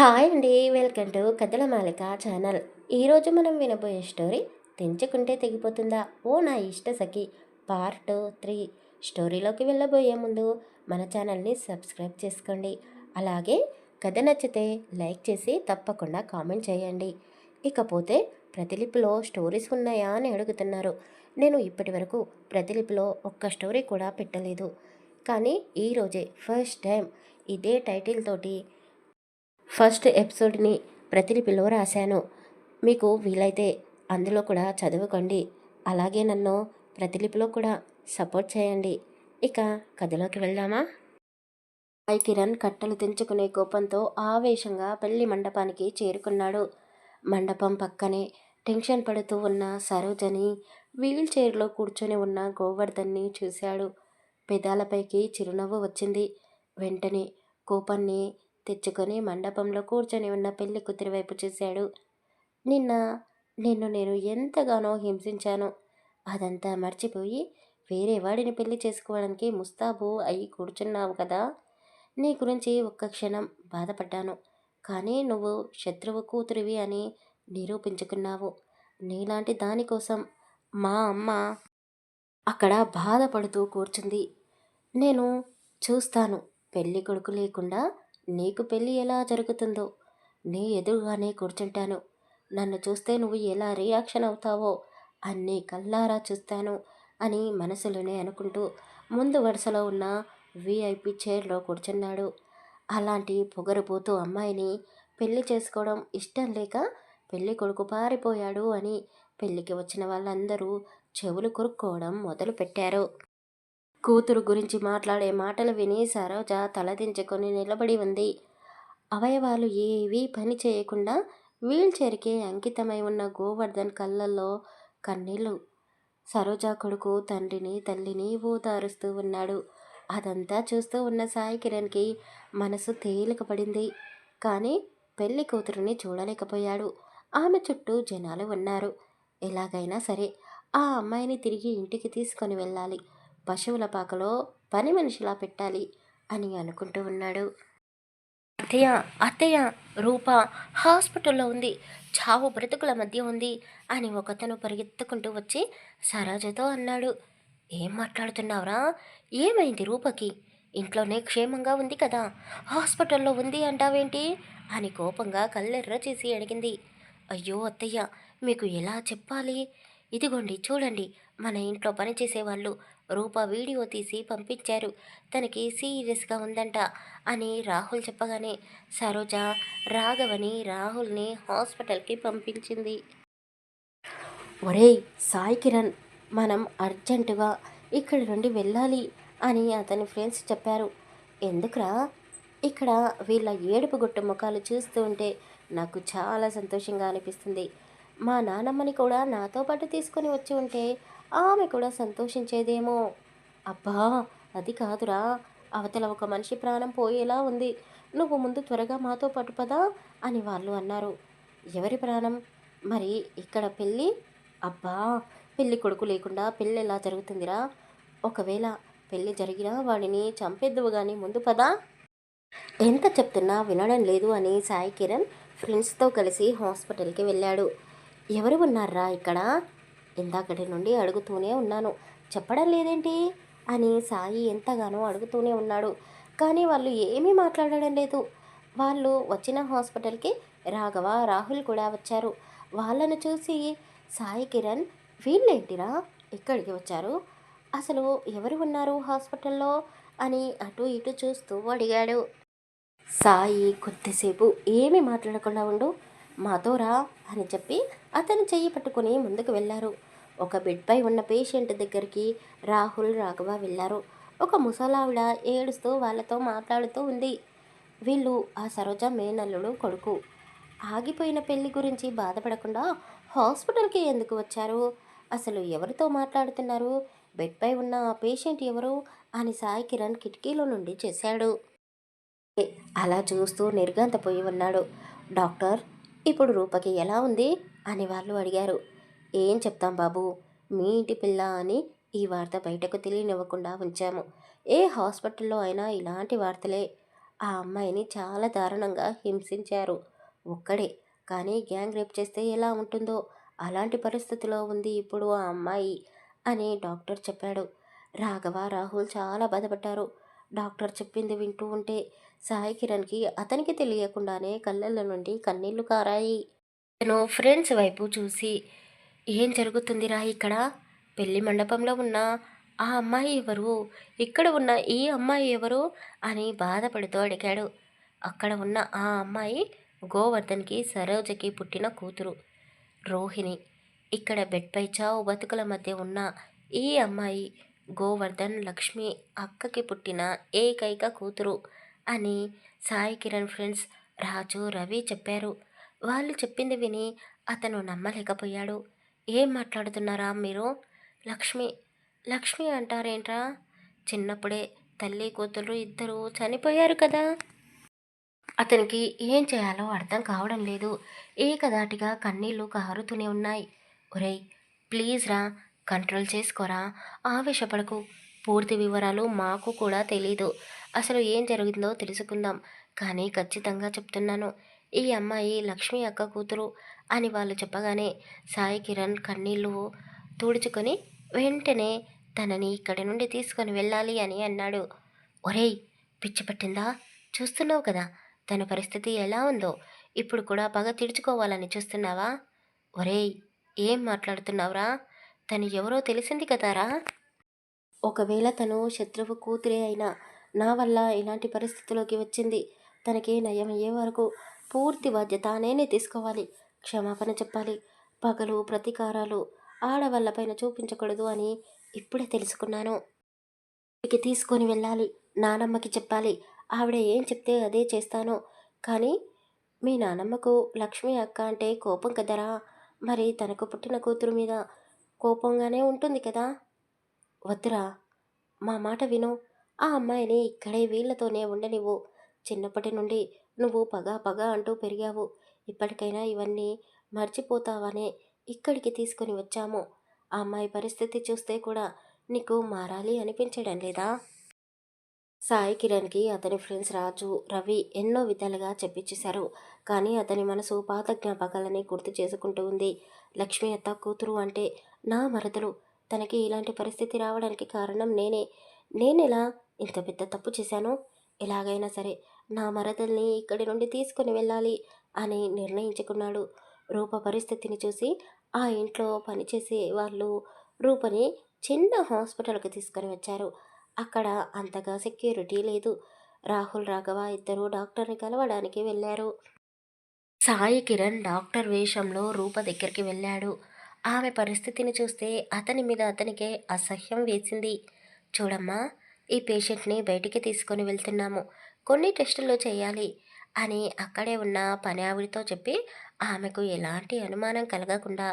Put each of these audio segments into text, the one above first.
Hi అండి welcome to కథల మాలిక channel. ఈరోజు మనం వినబోయే స్టోరీ తెంచుకుంటే తెగిపోతుందా? ఓ నా ఇష్ట సఖి. Part three. స్టోరీలోకి వెళ్ళబోయే ముందు మన ఛానల్ని సబ్స్క్రైబ్ చేసుకోండి. అలాగే కథ నచ్చితే లైక్ చేసి తప్పకుండా కామెంట్ చేయండి. ఇకపోతే ప్రతిలిపిలో స్టోరీస్ ఉన్నాయా అని అడుగుతున్నారు. నేను ఇప్పటి వరకు ప్రతిలిపిలో ఒక్క స్టోరీ కూడా పెట్టలేదు. కానీ ఈరోజే ఫస్ట్ టైం ఇదే టైటిల్ తోటి ఫస్ట్ ఎపిసోడ్ని ప్రతిలిపిలో రాశాను. మీకు వీలైతే అందులో కూడా చదువుకోండి. అలాగే నన్ను ప్రతిలిపిలో కూడా సపోర్ట్ చేయండి. ఇక కథలోకి వెళ్దామా? సాయి కిరణ్ కట్టలు తెంచుకునే కోపంతో ఆవేశంగా పెళ్ళి మండపానికి చేరుకున్నాడు. మండపం పక్కనే టెన్షన్ పడుతూ ఉన్న సరోజని వీల్ చైర్లో కూర్చొని ఉన్న గోవర్ధన్ని చూశాడు. పెదాలపైకి చిరునవ్వు వచ్చింది. వెంటనే కోపాన్ని తెచ్చుకొని మండపంలో కూర్చొని ఉన్న పెళ్ళి కూతురి వైపు చూశాడు. నిన్న నిన్ను నేను ఎంతగానో హింసించాను. అదంతా మర్చిపోయి వేరే వాడిని పెళ్ళి చేసుకోవడానికి ముస్తాబు అయి కూర్చున్నావు కదా? నీ గురించి ఒక్క క్షణం బాధపడ్డాను. కానీ నువ్వు శత్రువు కూతురివి అని నిరూపించుకున్నావు. నీలాంటి దానికోసం మా అమ్మ అక్కడ బాధపడుతూ కూర్చుంది. నేను చూస్తాను. పెళ్ళి కొడుకు లేకుండా నీకు పెళ్ళి ఎలా జరుగుతుందో? నీ ఎదురుగానే కూర్చుంటాను. నన్ను చూస్తే నువ్వు ఎలా రియాక్షన్ అవుతావో అన్నీ కల్లారా చూస్తాను అని మనసులోనే అనుకుంటూ ముందు వరుసలో ఉన్న విఐపి చైర్లో కూర్చున్నాడు. అలాంటి పొగరుపోతూ అమ్మాయిని పెళ్ళి చేసుకోవడం ఇష్టం లేక పెళ్ళి కొడుకు పారిపోయాడు అని పెళ్ళికి వచ్చిన వాళ్ళందరూ చెవులు కొరుక్కోవడం మొదలుపెట్టారు. కూతురు గురించి మాట్లాడే మాటలు విని సరోజ తలదించుకొని నిలబడి ఉంది. అవయవాలు ఏవీ పని చేయకుండా వీల్చైర్కి అంకితమై ఉన్న గోవర్ధన్ కళ్ళల్లో కన్నీళ్ళు సరోజ కొడుకు తండ్రిని తల్లిని ఊతారుస్తూ ఉన్నాడు. అదంతా చూస్తూ ఉన్న సాయి కిరణ్కి మనసు తేలిక పడింది. కానీ పెళ్ళి కూతురుని చూడలేకపోయాడు. ఆమె చుట్టూ జనాలు ఉన్నారు. ఎలాగైనా సరే ఆ అమ్మాయిని తిరిగి ఇంటికి తీసుకొని వెళ్ళాలి. పశువుల పాకలో పని మనిషిలా పెట్టాలి అని అనుకుంటూ ఉన్నాడు. అత్తయ్య అత్తయ్య రూప హాస్పిటల్లో ఉంది. చావు బ్రతుకుల మధ్య ఉంది అని ఒకతను పరిగెత్తుకుంటూ వచ్చి సరోజతో అన్నాడు. ఏం మాట్లాడుతున్నావురా? ఏమైంది రూపకి? ఇంట్లోనే క్షేమంగా ఉంది కదా? హాస్పిటల్లో ఉంది అంటావేంటి? అని కోపంగా కళ్ళెర్ర చేసి అడిగింది. అయ్యో అత్తయ్య మీకు ఎలా చెప్పాలి? ఇదిగోండి చూడండి. మన ఇంట్లో పనిచేసే వాళ్ళు రూప వీడియో తీసి పంపించారు. తనకి సీరియస్గా ఉందంట అని రాహుల్ చెప్పగానే సరోజ రాఘవని రాహుల్ని హాస్పిటల్కి పంపించింది. ఒరే సాయి కిరణ్ మనం అర్జెంటుగా ఇక్కడి నుండి వెళ్ళాలి అని అతని ఫ్రెండ్స్ చెప్పారు. ఎందుకురా? ఇక్కడ వీళ్ళ ఏడుపు గుట్టు ముఖాలు చూస్తూ ఉంటే నాకు చాలా సంతోషంగా అనిపిస్తుంది. మా నానమ్మని కూడా నాతో పాటు తీసుకొని వచ్చి ఉంటే ఆమె కూడా సంతోషించేదేమో. అబ్బా అది కాదురా. అవతల ఒక మనిషి ప్రాణం పోయేలా ఉంది. నువ్వు ముందు త్వరగా మాతో పాటు పదా అని వాళ్ళు అన్నారు. ఎవరి ప్రాణం? మరి ఇక్కడ పెళ్ళి? అబ్బా పెళ్ళి కొడుకు లేకుండా పెళ్ళి ఎలా జరుగుతుందిరా? ఒకవేళ పెళ్ళి జరిగినా వాడిని చంపేద్దువు కానీ ముందు పదా. ఎంత చెప్తున్నా వినడం లేదు అని సాయి కిరణ్ ఫ్రెండ్స్తో కలిసి హాస్పిటల్కి వెళ్ళాడు. ఎవరు ఉన్నారా ఇక్కడ? ఇందాకటి నుండి అడుగుతూనే ఉన్నాను. చెప్పడం లేదేంటి? అని సాయి ఎంతగానో అడుగుతూనే ఉన్నాడు. కానీ వాళ్ళు ఏమీ మాట్లాడడం లేదు. వాళ్ళు వచ్చిన హాస్పిటల్కి రాఘవ రాహుల్ కూడా వచ్చారు. వాళ్ళను చూసి సాయి కిరణ్ వీళ్ళేంటిరా ఇక్కడికి వచ్చారు? అసలు ఎవరు ఉన్నారు హాస్పిటల్లో? అని అటు ఇటు చూస్తూ అడిగాడు. సాయి కొద్దిసేపు ఏమీ మాట్లాడకుండా ఉండు మాతో రా అని చెప్పి అతను చెయ్యి పట్టుకుని ముందుకు వెళ్ళారు. ఒక బెడ్పై ఉన్న పేషెంట్ దగ్గరికి రాహుల్ రాఘవ వెళ్ళారు. ఒక ముసలావిడ ఏడుస్తూ వాళ్ళతో మాట్లాడుతూ ఉంది. వీళ్ళు ఆ సరోజ మేనల్లుడు కొడుకు. ఆగిపోయిన పెళ్ళి గురించి బాధపడకుండా హాస్పిటల్కి ఎందుకు వచ్చారు? అసలు ఎవరితో మాట్లాడుతున్నారు? బెడ్పై ఉన్న ఆ పేషెంట్ ఎవరు? అని సాయి కిరణ్ కిటికీలో నుండి చేశాడు. అలా చూస్తూ నిర్గంతపోయి ఉన్నాడు. డాక్టర్ ఇప్పుడు రూపకి ఎలా ఉంది? అని వాళ్ళు అడిగారు. ఏం చెప్తాం బాబు? మీ ఇంటి పిల్ల అని ఈ వార్త బయటకు తెలియనివ్వకుండా ఉంచాము. ఏ హాస్పిటల్లో అయినా ఇలాంటి వార్తలే. ఆ అమ్మాయిని చాలా దారుణంగా హింసించారు. ఒక్కడే. కానీ గ్యాంగ్ రేప్ చేస్తే ఎలా ఉంటుందో? అలాంటి పరిస్థితిలో ఉంది ఇప్పుడు ఆ అమ్మాయి అని డాక్టర్ చెప్పాడు. రాఘవ రాహుల్ చాలా బాధపడ్డారు. డాక్టర్ చెప్పింది వింటూ ఉంటే సాయి కిరణ్కి అతనికి తెలియకుండానే కళ్ళల్లో నుండి కన్నీళ్ళు కారాయి. తను ఫ్రెండ్స్ వైపు చూసి ఏం జరుగుతుందిరా ఇక్కడ? పెళ్ళి మండపంలో ఉన్న ఆ అమ్మాయి ఎవరు? ఇక్కడ ఉన్న ఈ అమ్మాయి ఎవరు? అని బాధపడుతూ అడిగాడు. అక్కడ ఉన్న ఆ అమ్మాయి గోవర్ధన్కి సరోజకి పుట్టిన కూతురు రోహిణి. ఇక్కడ బెడ్పై చావు బతుకుల మధ్య ఉన్న ఈ అమ్మాయి గోవర్ధన్ లక్ష్మి అక్కకి పుట్టిన ఏకైక కూతురు అని సాయి కిరణ్ ఫ్రెండ్స్ రాజు రవి చెప్పారు. వాళ్ళు చెప్పింది విని అతను నమ్మలేకపోయాడు. ఏం మాట్లాడుతున్నారా మీరు? లక్ష్మి లక్ష్మి అంటారేంట్రా? చిన్నప్పుడే తల్లి కూతురు ఇద్దరు చనిపోయారు కదా. అతనికి ఏం చేయాలో అర్థం కావడం లేదు. ఏకదాటిగా కన్నీళ్ళు కారుతూనే ఉన్నాయి. ఒరేయ్ ప్లీజ్ రా కంట్రోల్ చేసుకోరా. ఆవేశపడకు. పూర్తి వివరాలు మాకు కూడా తెలీదు. అసలు ఏం జరిగిందో తెలుసుకుందాం. కానీ ఖచ్చితంగా చెప్తున్నాను. ఈ అమ్మాయి లక్ష్మి అక్క కూతురు అని వాళ్ళు చెప్పగానే సాయి కిరణ్ కన్నీళ్ళు తుడుచుకొని వెంటనే తనని ఇక్కడి నుండి తీసుకొని వెళ్ళాలి అని అన్నాడు. ఒరేయ్ పిచ్చి పట్టిందా? చూస్తున్నావు కదా తన పరిస్థితి ఎలా ఉందో. ఇప్పుడు కూడా పగ తీర్చుకోవాలని చూస్తున్నావా? ఒరేయ్ ఏం మాట్లాడుతున్నావురా? తను ఎవరో తెలిసింది కదారా? ఒకవేళ తను శత్రువు కూతురే అయినా నా వల్ల ఇలాంటి పరిస్థితిలోకి వచ్చింది. తనకి నయం అయ్యే వరకు పూర్తి బాధ్యత నేనే తీసుకోవాలి. క్షమాపణ చెప్పాలి. పగలు ప్రతీకారాలు ఆడవాళ్ళపైన చూపించకూడదు అని ఇప్పుడే తెలుసుకున్నాను. ఇక్కడికి తీసుకొని వెళ్ళాలి. నానమ్మకి చెప్పాలి. ఆవిడ ఏం చెప్తే అదే చేస్తాను. కానీ మీ నానమ్మకు లక్ష్మి అక్క అంటే కోపం కదరా? మరి తనకు పుట్టిన కూతురు మీద కోపంగానే ఉంటుంది కదా? వద్దురా. మా మాట విను. ఆ అమ్మాయిని ఇక్కడే వీళ్ళతోనే ఉండనివ్వు. చిన్నప్పటి నుండి నువ్వు పగ పగ అంటూ పెరిగావు. ఇప్పటికైనా ఇవన్నీ మర్చిపోతావనే ఇక్కడికి తీసుకొని వచ్చాము. ఆ అమ్మాయి పరిస్థితి చూస్తే కూడా నీకు మారాలి అనిపించడం లేదా? సాయి కిరణ్కి అతని ఫ్రెండ్స్ రాజు రవి ఎన్నో విధాలుగా చెప్పించేశారు. కానీ అతని మనసు పాత జ్ఞాపకాలని గుర్తు చేసుకుంటూ ఉంది. లక్ష్మి అత్త కూతురు అంటే నా మరదలు. తనకి ఇలాంటి పరిస్థితి రావడానికి కారణం నేనే. నేనెలా ఇంత పెద్ద తప్పు చేశాను? ఎలాగైనా సరే నా మరదల్ని ఇక్కడి నుండి తీసుకొని వెళ్ళాలి. అని నిర్ణయించుకున్నాడు. రూప పరిస్థితిని చూసి ఆ ఇంట్లో పనిచేసే వాళ్ళు రూపని చిన్న హాస్పిటల్కి తీసుకొని వచ్చారు. అక్కడ అంతగా సెక్యూరిటీ లేదు. రాహుల్ రాఘవ ఇద్దరు డాక్టర్ని కలవడానికి వెళ్ళారు. సాయి కిరణ్ డాక్టర్ వేషంలో రూప దగ్గరికి వెళ్ళాడు. ఆమె పరిస్థితిని చూస్తే అతని మీద అతనికే అసహ్యం వేసింది. చూడమ్మా ఈ పేషెంట్ని బయటికి తీసుకొని వెళ్తున్నాము. కొన్ని టెస్టులు చేయాలి. అని అక్కడే ఉన్న పని ఆవిడతో చెప్పి ఆమెకు ఎలాంటి అనుమానం కలగకుండా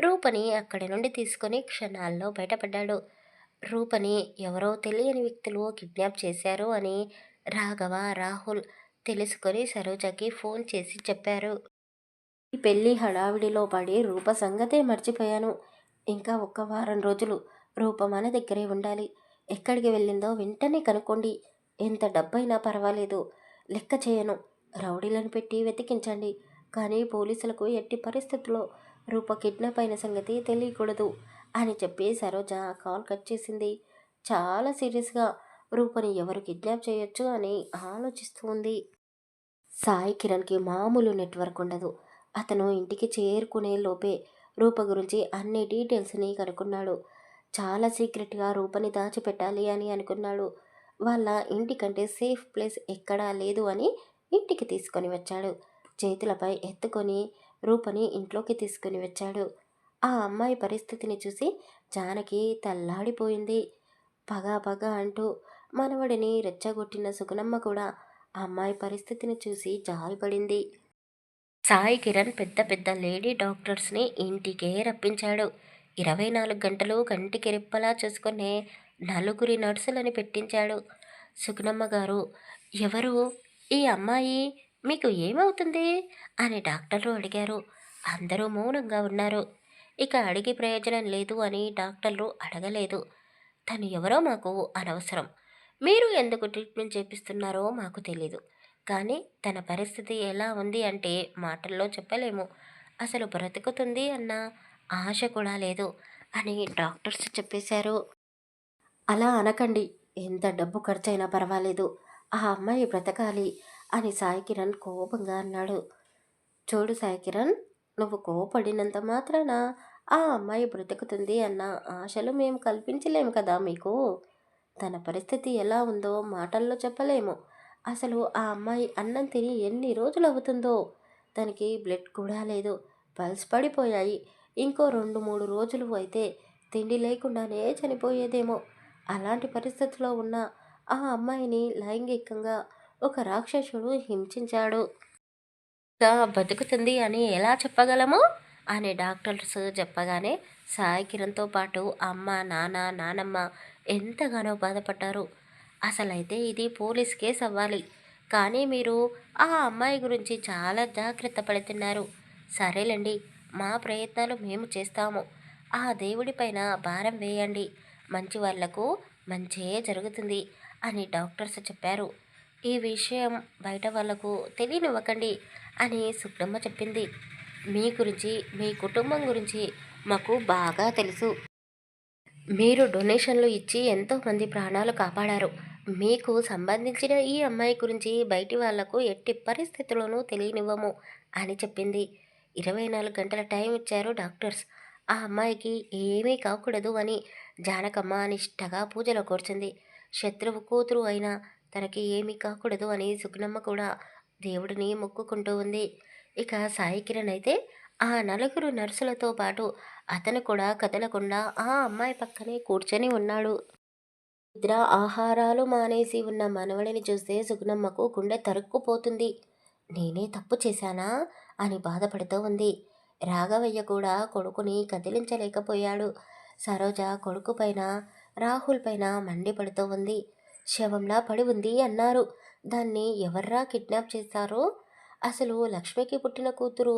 రూపని అక్కడి నుండి తీసుకొని క్షణాల్లో బయటపడ్డాడు. రూపని ఎవరో తెలియని వ్యక్తులు కిడ్నాప్ చేశారు అని రాఘవ రాహుల్ తెలుసుకొని సరోజకి ఫోన్ చేసి చెప్పారు. ఈ పెళ్ళి హడావిడిలో పడి రూప సంగతే మర్చిపోయాను. ఇంకా ఒక్క వారం రోజులు రూప మన దగ్గరే ఉండాలి. ఎక్కడికి వెళ్ళిందో వెంటనే కనుక్కోండి. ఎంత డబ్బైనా పర్వాలేదు. లెక్క చేయను. రౌడీలను పెట్టి వెతికించండి. కానీ పోలీసులకు ఎట్టి పరిస్థితుల్లో రూప కిడ్నాప్ అయిన సంగతి తెలియకూడదు అని చెప్పి సరోజ కాల్ కట్ చేసింది. చాలా సీరియస్గా రూపని ఎవరు కిడ్నాప్ చేయొచ్చు అని ఆలోచిస్తూ ఉంది. సాయి కిరణ్కి మామూలు నెట్వర్క్ ఉండదు. అతను ఇంటికి చేరుకునే లోపే రూప గురించి అన్ని డీటెయిల్స్ని కనుక్కున్నాడు. చాలా సీక్రెట్గా రూపని దాచిపెట్టాలి అని అనుకున్నాడు. వాళ్ళ ఇంటికంటే సేఫ్ ప్లేస్ ఎక్కడా లేదు అని ఇంటికి తీసుకొని వచ్చాడు. చేతులపై ఎత్తుకొని రూపని ఇంట్లోకి తీసుకుని వచ్చాడు. ఆ అమ్మాయి పరిస్థితిని చూసి జానకి తల్లాడిపోయింది. పగ పగ అంటూ మనవడిని రెచ్చగొట్టిన సుగుణమ్మ కూడా ఆ అమ్మాయి పరిస్థితిని చూసి జాలిపడింది. సాయి కిరణ్ పెద్ద పెద్ద లేడీ డాక్టర్స్ని ఇంటికే రప్పించాడు. ఇరవై నాలుగు గంటలు కంటికి రెప్పలా చూసుకునే నలుగురి నర్సులని పెట్టించాడు సుగుణమ్మ గారు. ఎవరు? ఈ అమ్మాయి మీకు ఏమవుతుంది? అని డాక్టర్లు అడిగారు. అందరూ మౌనంగా ఉన్నారు. ఇక అడిగి ప్రయోజనం లేదు అని డాక్టర్లు అడగలేదు. తను ఎవరో మాకు అనవసరం. మీరు ఎందుకు ట్రీట్మెంట్ చేపిస్తున్నారో మాకు తెలీదు. కానీ తన పరిస్థితి ఎలా ఉంది అంటే మాటల్లో చెప్పలేము. అసలు బ్రతుకుతుంది అన్న ఆశ కూడా లేదు అని డాక్టర్స్ చెప్పేశారు. అలా అనకండి. ఎంత డబ్బు ఖర్చైనా పర్వాలేదు. ఆ అమ్మాయి బ్రతకాలి అని సాయి కిరణ్ కోపంగా అన్నాడు. చూడు సాయి కిరణ్ నువ్వు కోపడినంత మాత్రాన ఆ అమ్మాయి బ్రతుకుతుంది అన్న ఆశలు మేము కల్పించలేము కదా మీకు. తన పరిస్థితి ఎలా ఉందో మాటల్లో చెప్పలేము. అసలు ఆ అమ్మాయి అన్నం తిని ఎన్ని రోజులు అవుతుందో? తనకి బ్లడ్ కూడా లేదు. పల్స్ పడిపోయాయి. ఇంకో రెండు మూడు రోజులు అయితే తిండి లేకుండానే చనిపోయేదేమో. అలాంటి పరిస్థితిలో ఉన్న ఆ అమ్మాయిని లైంగికంగా ఒక రాక్షసుడు హింసించాడు. ఇంకా బతుకుతుంది అని ఎలా చెప్పగలము? అని డాక్టర్స్ చెప్పగానే సాయి కిరణ్తో పాటు అమ్మ నాన్న నానమ్మ ఎంతగానో బాధపడ్డారు. అసలైతే ఇది పోలీస్ కేసు అవ్వాలి. కానీ మీరు ఆ అమ్మాయి గురించి చాలా జాగ్రత్త పడుతున్నారు. సరేలేండి మా ప్రయత్నాలు మేము చేస్తాము. ఆ దేవుడిపైన భారం వేయండి. మంచి వాళ్ళకు మంచే జరుగుతుంది. అని డాక్టర్స్ చెప్పారు. ఈ విషయం బయట వాళ్ళకు తెలియనివ్వకండి అని సుబ్బమ్మ చెప్పింది. మీ గురించి మీ కుటుంబం గురించి మాకు బాగా తెలుసు. మీరు డొనేషన్లు ఇచ్చి ఎంతోమంది ప్రాణాలు కాపాడారు. మీకు సంబంధించిన ఈ అమ్మాయి గురించి బయటి వాళ్ళకు ఎట్టి పరిస్థితుల్లోనూ తెలియనివ్వము అని చెప్పింది. ఇరవై నాలుగు గంటల టైం ఇచ్చారు డాక్టర్స్. ఆ అమ్మాయికి ఏమీ కాకూడదు అని జానకమ్మ నిష్టగా పూజలో కోర్చింది. శత్రువు కూతురు అయినా తనకి ఏమీ కాకూడదు అని సుగ్నమ్మ కూడా దేవుడిని మొక్కుకుంటూ ఉంది. ఇక సాయి కిరణ్ అయితే ఆ నలుగురు నర్సులతో పాటు అతను కూడా కదలకుండా ఆ అమ్మాయి పక్కనే కూర్చొని ఉన్నాడు. నిద్ర ఆహారాలు మానేసి ఉన్న మనవడిని చూస్తే సుగ్నమ్మకు గుండె తరుక్కుపోతుంది. నేనే తప్పు చేశానా అని బాధపడుతూ ఉంది. రాఘవయ్య కూడా కొడుకుని కదిలించలేకపోయాడు. సరోజ కొడుకు పైన రాహుల్ పైన మండిపడుతూ ఉంది. శవంలా పడి ఉంది అన్నారు. దాన్ని ఎవర్రా కిడ్నాప్ చేశారో? అసలు లక్ష్మికి పుట్టిన కూతురు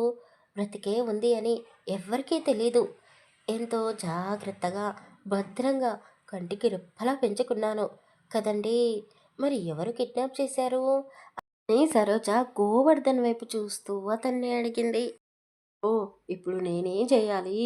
బ్రతికే ఉంది అని ఎవ్వరికీ తెలీదు. ఎంతో జాగ్రత్తగా భద్రంగా కంటికి రెప్పలా పెంచుకున్నాను. కదండి మరి ఎవరు కిడ్నాప్ చేశారు? అని సరోజ గోవర్ధన్ వైపు చూస్తూ అతన్ని అడిగింది. ఓ ఇప్పుడు నేనేం చేయాలి?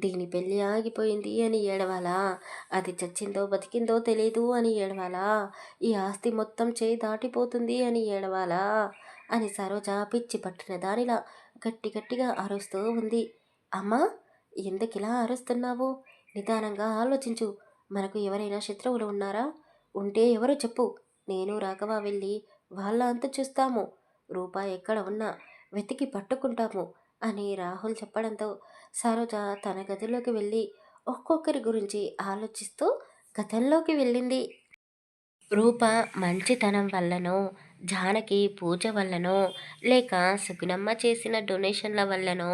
దీని పెళ్ళి ఆగిపోయింది అని ఏడవాలా? అది చచ్చిందో బతికిందో తెలీదు అని ఏడవాలా? ఈ ఆస్తి మొత్తం చేయి దాటిపోతుంది అని ఏడవాలా? అని సరోజ పిచ్చి పట్టిన దానిలా గట్టి గట్టిగా అరుస్తూ ఉంది. అమ్మా ఎందుకిలా అరుస్తున్నావు? నిదానంగా ఆలోచించు. మనకు ఎవరైనా శత్రువులు ఉన్నారా? ఉంటే ఎవరో చెప్పు. నేను రాఘవ వెళ్ళి వాళ్ళ అంత చూస్తాము. రూపాయి ఎక్కడ ఉన్నా వెతికి పట్టుకుంటాము. అని రాహుల్ చెప్పడంతో సరోజ తన గదిలోకి వెళ్ళి ఒక్కొక్కరి గురించి ఆలోచిస్తూ గతంలోకి వెళ్ళింది. రూప మంచితనం వల్లనో జానకి పూజ వల్లనో లేక సుగుణమ్మ చేసిన డొనేషన్ల వల్లనో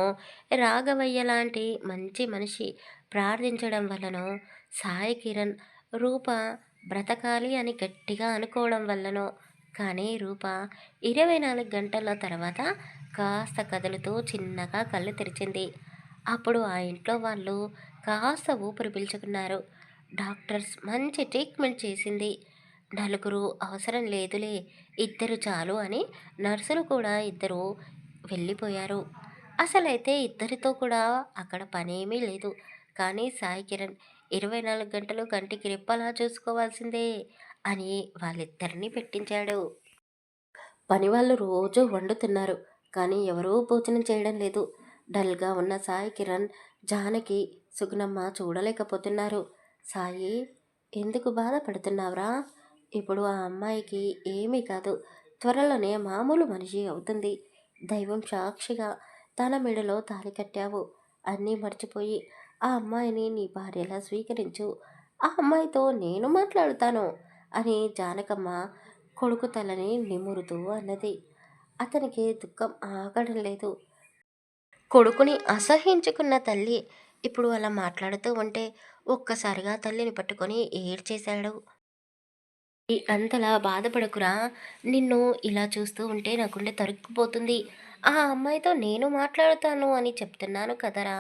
రాఘవయ్య లాంటి మంచి మనిషి ప్రార్థించడం వల్లనో సాయి కిరణ్ రూప బ్రతకాలి అని గట్టిగా అనుకోవడం వల్లనో కానీ రూప ఇరవై నాలుగు గంటల తర్వాత కాస్త కదులుతూ చిన్నగా కళ్ళు తెరిచింది. అప్పుడు ఆ ఇంట్లో వాళ్ళు కాస్త ఊపిరి పీల్చుకున్నారు. డాక్టర్స్ మంచి ట్రీట్మెంట్ చేసింది. నలుగురు అవసరం లేదులే ఇద్దరు చాలు అని నర్సులు కూడా ఇద్దరు వెళ్ళిపోయారు. అసలైతే ఇద్దరితో కూడా అక్కడ పనేమీ లేదు. కానీ సాయి కిరణ్ ఇరవై నాలుగు గంటలు కంటికి రెప్పలా చూసుకోవాల్సిందే అని వాళ్ళిద్దరినీ పెట్టించాడు. పని వాళ్ళు రోజు వండుతున్నారు. కానీ ఎవరూ భోజనం చేయడం లేదు. డల్గా ఉన్న సాయి కిరణ్ జానకి సుగుణమ్మ చూడలేకపోతున్నారు. సాయి ఎందుకు బాధపడుతున్నావురా? ఇప్పుడు ఆ అమ్మాయికి ఏమీ కాదు. త్వరలోనే మామూలు మనిషి అవుతుంది. దైవం సాక్షిగా తన మెడలో తాలి కట్టావు. అన్నీ మర్చిపోయి ఆ అమ్మాయిని నీ భార్యలా స్వీకరించు. ఆ అమ్మాయితో నేను మాట్లాడుతాను అని జానకమ్మ కొడుకు తలని నిమురుతూ అన్నది. అతనికి దుఃఖం ఆగడం లేదు. కొడుకుని అసహించుకున్న తల్లి ఇప్పుడు అలా మాట్లాడుతూ ఉంటే ఒక్కసారిగా తల్లిని పట్టుకొని ఏడ్చేశాడు. అంతలా బాధపడకురా. నిన్ను ఇలా చూస్తూ ఉంటే నా గుండె తరుక్కుపోతుంది. ఆ అమ్మాయితో నేను మాట్లాడుతాను అని చెప్తున్నాను కదరా.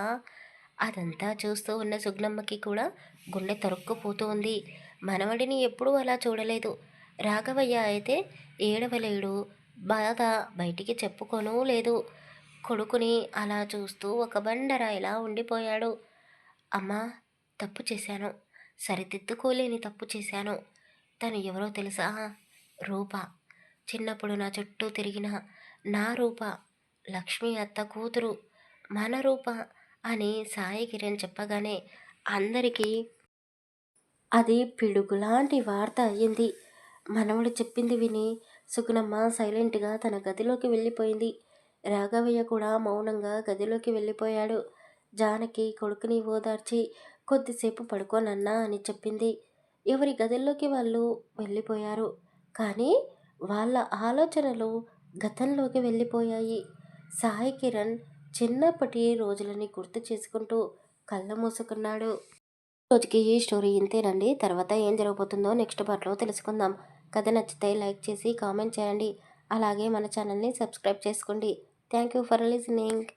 అదంతా చూస్తూ ఉన్న సుగ్నమ్మకి కూడా గుండె తరుక్కుపోతూ ఉంది మనవడిని ఎప్పుడూ అలా చూడలేదు. రాఘవయ్య అయితే ఏడవలేడు. బాధ బయటికి చెప్పుకోను లేదు. కొడుకుని అలా చూస్తూ ఒక బండరాయిలా ఉండిపోయాడు. అమ్మా తప్పు చేశాను. సరిదిద్దుకోలేని తప్పు చేశాను. తను ఎవరో తెలుసా? రూప. చిన్నప్పుడు నా చుట్టూ తిరిగిన నా రూప. లక్ష్మి అత్త కూతురు. మన రూప అని సాయి కిరణ్ చెప్పగానే అందరికీ అది పిడుగులాంటి వార్త అయ్యింది. మనవడు చెప్పింది విని సుకునమ్మ సైలెంట్గా తన గదిలోకి వెళ్ళిపోయింది. రాఘవయ్య కూడా మౌనంగా గదిలోకి వెళ్ళిపోయాడు. జానకి కొడుకుని ఓదార్చి కొద్దిసేపు పడుకోనన్నా అని చెప్పింది. ఎవరి గదుల్లోకి వాళ్ళు వెళ్ళిపోయారు. కానీ వాళ్ళ ఆలోచనలు గతంలోకి వెళ్ళిపోయాయి. సాయి కిరణ్ చిన్నప్పటి రోజులని గుర్తు చేసుకుంటూ కళ్ళ మూసుకున్నాడు. రోజుకి ఈ స్టోరీ ఇంతేనండి తర్వాత ఏం జరగబోతుందో నెక్స్ట్ పార్ట్లో తెలుసుకుందాం. కథ నచ్చితే లైక్ చేసి కామెంట్ చేయండి. అలాగే మన ఛానల్ని సబ్స్క్రైబ్ చేసుకోండి. Thank you for listening